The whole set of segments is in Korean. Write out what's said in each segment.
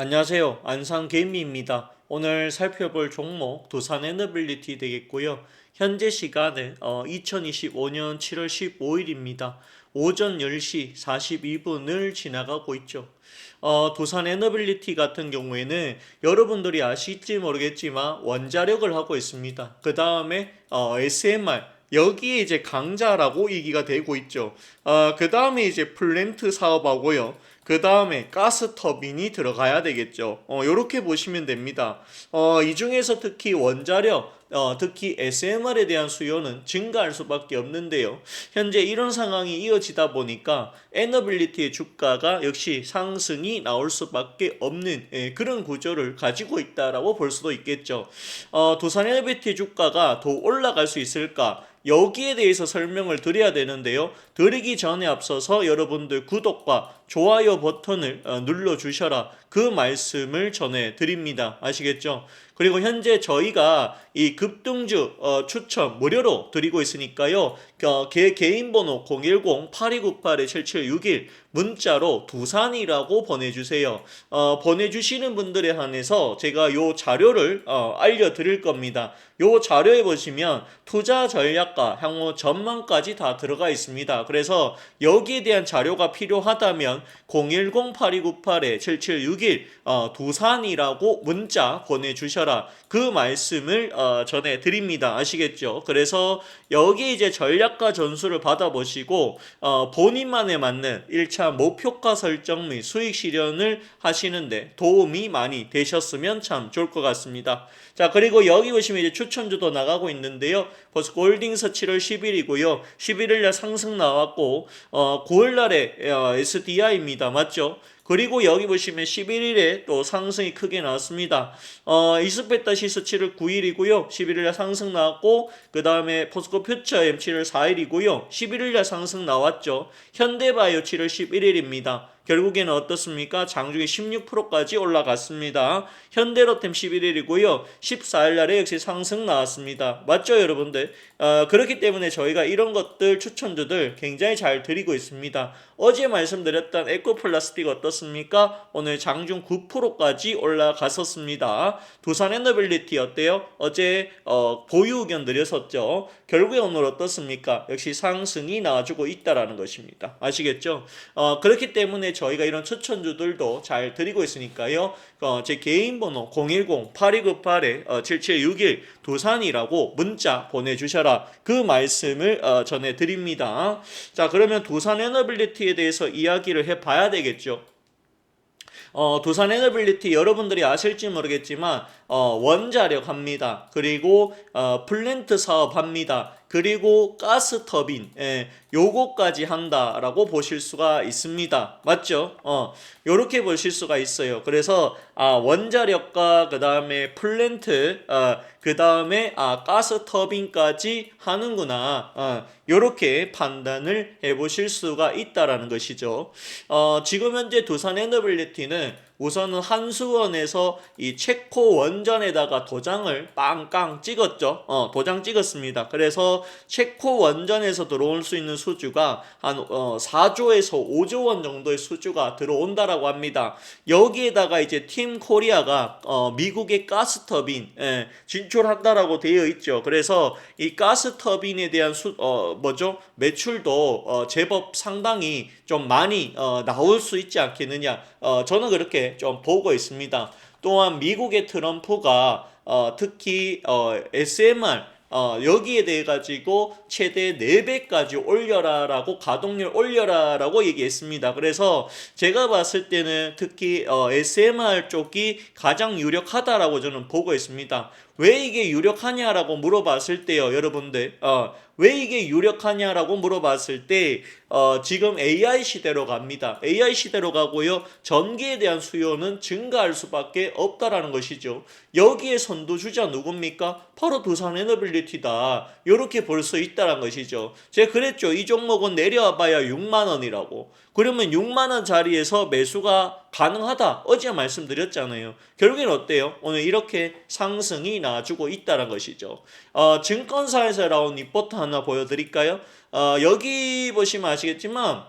안녕하세요. 안상개미입니다. 오늘 살펴볼 종목 두산 에너빌리티 되겠고요. 현재 시간은 어, 2025년 7월 15일입니다. 오전 10시 42분을 지나가고 있죠. 어, 두산 에너빌리티 같은 경우에는 여러분들이 아실지 모르겠지만 원자력을 하고 있습니다. 그 다음에 어, SMR 여기에 이제 강자라고 얘기가 되고 있죠. 어, 그 다음에 이제 플랜트 사업하고요. 그 다음에 가스 터빈이 들어가야 되겠죠. 어, 요렇게 보시면 됩니다. 어, 이 중에서 특히 원자력, 어, 특히 SMR에 대한 수요는 증가할 수밖에 없는데요. 현재 이런 상황이 이어지다 보니까 에너빌리티의 주가가 역시 상승이 나올 수밖에 없는 예, 그런 구조를 가지고 있다라고 볼 수도 있겠죠. 어, 두산 에너빌리티 주가가 더 올라갈 수 있을까? 여기에 대해서 설명을 드려야 되는데요. 드리기 전에 앞서서 여러분들 구독과 좋아요 버튼을 어, 눌러 주셔라. 그 말씀을 전해 드립니다. 아시겠죠? 그리고 현재 저희가 이 급등주 어, 추천 무료로 드리고 있으니까요. 어, 개, 개인 번호 010-8298-7761 문자로 두산이라고 보내주세요. 어, 보내주시는 분들에 한해서 제가 요 자료를 어, 알려드릴 겁니다. 요 자료에 보시면 투자 전략과 향후 전망까지 다 들어가 있습니다. 그래서 여기에 대한 자료가 필요하다면 010-8298-7761 어, 두산이라고 문자 보내주셔라. 그 말씀을 어, 전해 드립니다. 아시겠죠? 그래서 여기 이제 전략과 전수를 받아보시고 어, 본인만에 맞는 1차 목표가 설정 및 수익 실현을 하시는데 도움이 많이 되셨으면 참 좋을 것 같습니다. 자 그리고 여기 보시면 이제 추천주도 나가고 있는데요. 벌써 골딩서 7월 10일이고요. 11일 날 상승 나왔고 어, 9월 날에 어, SDI입니다. 맞죠? 그리고 여기 보시면 11일에 또 상승이 크게 나왔습니다. 어, 이스페타 시스 7월 9일이고요. 11일에 상승 나왔고 그 다음에 포스코 퓨처 M 7월 4일이고요. 11일에 상승 나왔죠. 현대바이오 7월 11일입니다. 결국에는 어떻습니까? 장중에 16%까지 올라갔습니다. 현대로템 11일이고요. 14일 날에 역시 상승 나왔습니다. 맞죠, 여러분들? 어, 그렇기 때문에 저희가 이런 것들 추천주들 굉장히 잘 드리고 있습니다. 어제 말씀드렸던 에코플라스틱 어떻습니까? 오늘 장중 9%까지 올라갔었습니다. 두산 에너빌리티 어때요? 어제 어, 보유 의견 드렸었죠. 결국에 오늘 어떻습니까? 역시 상승이 나와주고 있다라는 것입니다. 아시겠죠? 어, 그렇기 때문에 저희가 이런 추천주들도 잘 드리고 있으니까요. 어, 제 개인 번호 010-8298-7761 두산이라고 문자 보내주셔라. 그 말씀을 어, 전해드립니다. 자, 그러면 두산 에너빌리티에 대해서 이야기를 해봐야 되겠죠. 어, 두산 에너빌리티 여러분들이 아실지 모르겠지만 어, 원자력 합니다. 그리고 어, 플랜트 사업 합니다. 그리고 가스 터빈 예, 요거까지 한다라고 보실 수가 있습니다. 맞죠? 어, 요렇게 보실 수가 있어요. 그래서 아, 원자력과 그다음에 플랜트 어, 그다음에 아, 가스 터빈까지 하는구나. 어, 요렇게 판단을 해 보실 수가 있다라는 것이죠. 어, 지금 현재 두산 에너빌리티는 우선은 한수원에서 이 체코 원전에다가 도장을 빵빵 찍었죠. 어, 도장 찍었습니다. 그래서 체코 원전에서 들어올 수 있는 수주가 한 어, 4조에서 5조 원 정도의 수주가 들어온다라고 합니다. 여기에다가 이제 팀 코리아가 어, 미국의 가스 터빈 예, 진출한다라고 되어 있죠. 그래서 이 가스 터빈에 대한 수, 어, 뭐죠? 매출도 어, 제법 상당히 좀 많이 어, 나올 수 있지 않겠느냐. 어, 저는 그좀 보고 있습니다. 또한 미국의 트럼프가 어, 특히 어, SMR 어, 여기에 대해 가지고 최대 4배까지 올려라라고 가동률 올려라라고 얘기했습니다. 그래서 제가 봤을 때는 특히 어, SMR 쪽이 가장 유력하다라고 저는 보고 있습니다. 왜 이게 유력하냐라고 물어봤을 때요, 여러분들. 어, 왜 이게 유력하냐라고 물어봤을 때 어, 지금 AI 시대로 갑니다. AI 시대로 가고요. 전기에 대한 수요는 증가할 수밖에 없다라는 것이죠. 여기에 선두주자 누굽니까? 바로 두산 에너빌리티다. 이렇게 볼 수 있다는 것이죠. 제가 그랬죠. 이 종목은 내려와 봐야 6만 원이라고. 그러면 6만 원 자리에서 매수가 가능하다. 어제 말씀드렸잖아요. 결국엔 어때요? 오늘 이렇게 상승이 나와주고 있다는 것이죠. 어, 증권사에서 나온 리포트 하나 보여드릴까요? 어, 여기 보시면 아시겠지만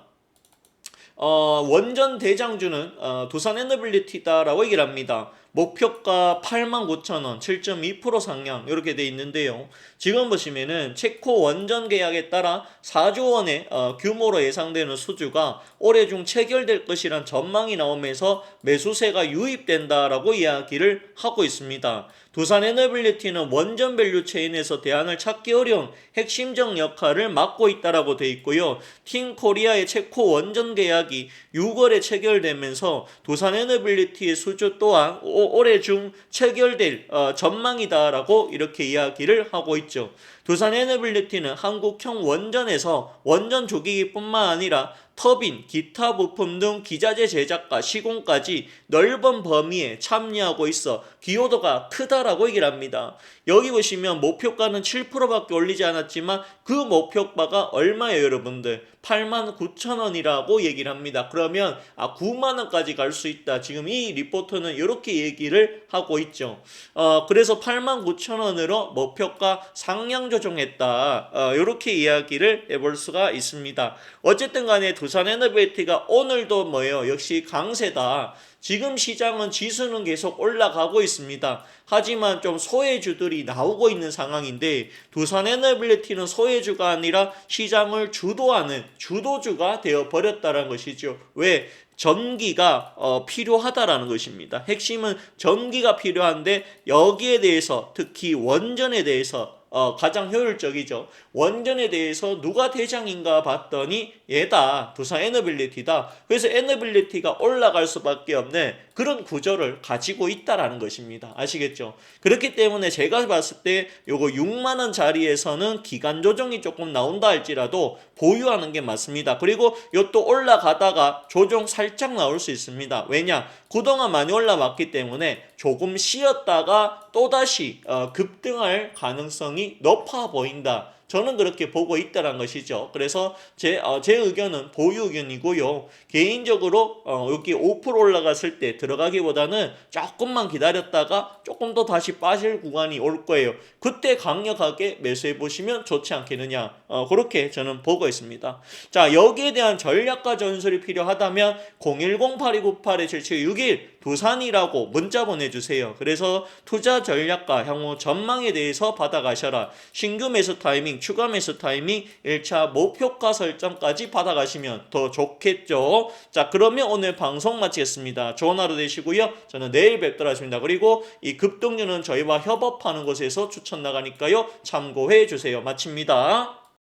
어, 원전 대장주는 어, 두산 에너빌리티다라고 얘기를 합니다. 목표가 89,000원, 7.2% 상향 이렇게 돼 있는데요. 지금 보시면은 체코 원전 계약에 따라 4조 원의 어, 규모로 예상되는 수주가 올해 중 체결될 것이란 전망이 나오면서 매수세가 유입된다라고 이야기를 하고 있습니다. 두산 에너빌리티는 원전 밸류 체인에서 대안을 찾기 어려운 핵심적 역할을 맡고 있다라고 돼 있고요. 팀 코리아의 체코 원전 계약이 6월에 체결되면서 두산 에너빌리티의 수주 또한 오- 올해 중 체결될 어, 전망이다라고 이렇게 이야기를 하고 있죠. 두산 에너빌리티는 한국형 원전에서 원전 조기기뿐만 아니라 터빈, 기타 부품 등 기자재 제작과 시공까지 넓은 범위에 참여하고 있어 기여도가 크다라고 얘기를 합니다. 여기 보시면 목표가는 7%밖에 올리지 않았지만 그 목표가가 얼마예요, 여러분들? 8만 9천 원이라고 얘기를 합니다. 그러면 아 9만 원까지 갈 수 있다. 지금 이 리포트는 이렇게 얘기를 하고 있죠. 어 그래서 8만 9천 원으로 목표가 상향 조정했다. 어 이렇게 이야기를 해볼 수가 있습니다. 어쨌든 간에 두산 에너베이티가 오늘도 뭐예요? 역시 강세다. 지금 시장은 지수는 계속 올라가고 있습니다. 하지만 좀 소외주들이 나오고 있는 상황인데 두산 에너빌리티는 소외주가 아니라 시장을 주도하는 주도주가 되어 버렸다는 것이죠. 왜? 전기가 어, 필요하다라는 것입니다. 핵심은 전기가 필요한데 여기에 대해서 특히 원전에 대해서 어, 가장 효율적이죠. 원전에 대해서 누가 대장인가 봤더니 얘다. 두산 에너빌리티다. 그래서 에너빌리티가 올라갈 수밖에 없는 그런 구조를 가지고 있다라는 것입니다. 아시겠죠? 그렇기 때문에 제가 봤을 때 요거 6만 원 자리에서는 기간 조정이 조금 나온다 할지라도 보유하는 게 맞습니다. 그리고 요 또 올라가다가 조정 살짝 나올 수 있습니다. 왜냐? 그동안 많이 올라왔기 때문에 조금 쉬었다가 또다시 어, 급등할 가능성이 높아 보인다. 저는 그렇게 보고 있다는 것이죠. 그래서 제, 어, 제 의견은 보유 의견이고요. 개인적으로 어, 여기 5% 올라갔을 때 들어가기보다는 조금만 기다렸다가 조금 더 다시 빠질 구간이 올 거예요. 그때 강력하게 매수해 보시면 좋지 않겠느냐. 어, 그렇게 저는 보고 있습니다. 자, 여기에 대한 전략과 전술이 필요하다면 010-8298-7761 두산이라고 문자 보내주세요. 그래서 투자 전략과 향후 전망에 대해서 받아가셔라. 신규 매수 타이밍, 추가 매수 타이밍, 1차 목표가 설정까지 받아가시면 더 좋겠죠. 자, 그러면 오늘 방송 마치겠습니다. 좋은 하루 되시고요. 저는 내일 뵙도록 하겠습니다. 그리고 이 급등주는 저희와 협업하는 곳에서 추천 나가니까요. 참고해 주세요. 마칩니다.